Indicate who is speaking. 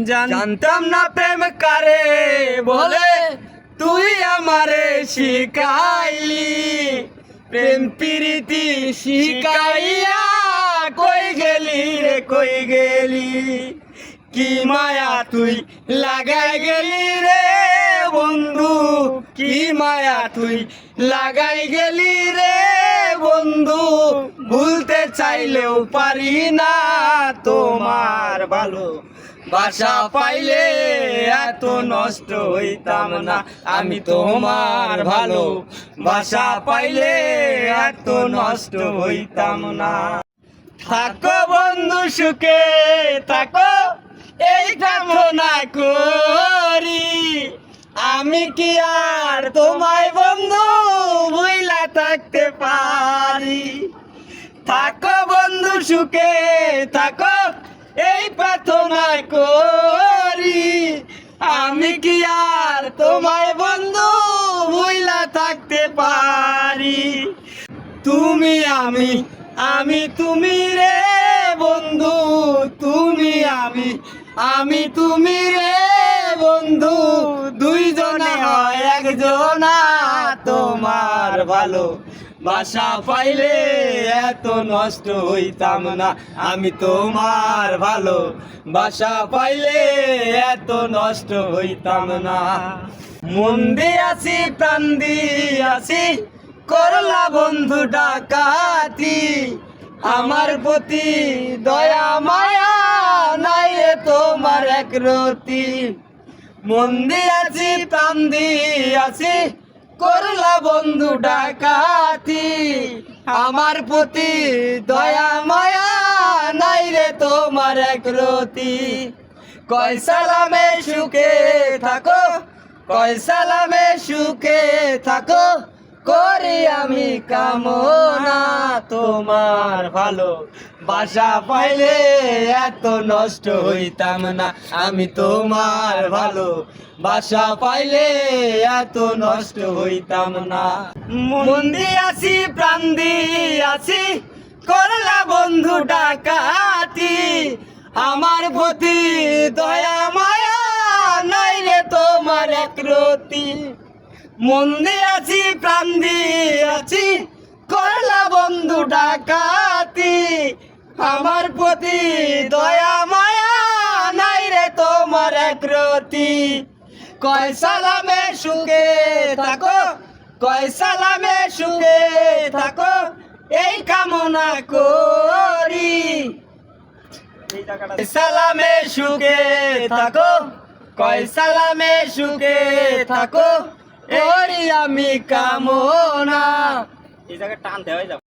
Speaker 1: জানতাম না প্রেম কারে, বলে তুই আমারে শিখাইলি। প্রেম প্রীতি শিখাইয়া কই গেলি রে, কই গেলি? কি মায়া তুই লাগাই গেলি রে, বন্ধু? কি মায়া তুই লাগাই গেলি রে, বন্ধু? ভুলতে চাইলেও পারি না তোমার ভালো বাসা পাইলে এত নষ্ট হইতাম না। আমি তোমার ভালো। বাসা পাইলে এত নষ্ট হইতাম না। থাকো বন্ধু সুখে, থাকো। এই কামনা করি। আমি কি আর তোমায় বন্ধু ভুইলা থাকতে পারি? থাকো বন্ধু সুখে, থাকো। এই প্রার্থনা করি, আমি কি আর তোমায় বন্ধু ভুইলা থাকতে পারি? তুমি আমি আমি তুমি রে বন্ধু, তুমি আমি আমি তুমি রে বন্ধু, দুইজনে হয় একজনা, তোমার ভালো। বাসা পাইলে এত নষ্ট হইতাম না। আমি তোমার ভালো। বাসা পাইলে এত নষ্ট হইতাম না। মন আছি, প্রাণ দিয়ে আছি। করলা বন্ধু ডাকাতি। আমার প্রতি দয়া, মায়া নাই তোমার এক রতি। মন দিয়াছি প্রাণ দিয়াছি করলা বন্ধু ডাকাতি। আমার প্রতি দয়া, মায়া নাই রে তোমার এক রতি। কয় সালামে সুখে থাকো, কয় সালামে সুখে থাকো। করি আমি কামনা তোমার ভালো। বাসা পাইলে এত নষ্ট হইতাম না, আমি তোমার ভালো। বাসা পাইলে এত নষ্ট হইতাম না। মন আছি প্রাণ আছি করলা বন্ধু ডাকাতি। আমার প্রতি দয়া, মায়া নাই রে তোমার এক রতি। মন আছি প্রাণ আছি করলা বন্ধু ডাকাতি। আমার প্রতি দয়া, মায়া নাই রে তোমার এক রতি কয় সালামে সুখে থাকো, কয় সালামে সুখে থাকো, এই কামনা করি। সালামে সুখে থাকো, কয় সালামে সুখে থাকো ওরি আমি কামনা। এই জায়গায় টান দেওয়াই যাবে।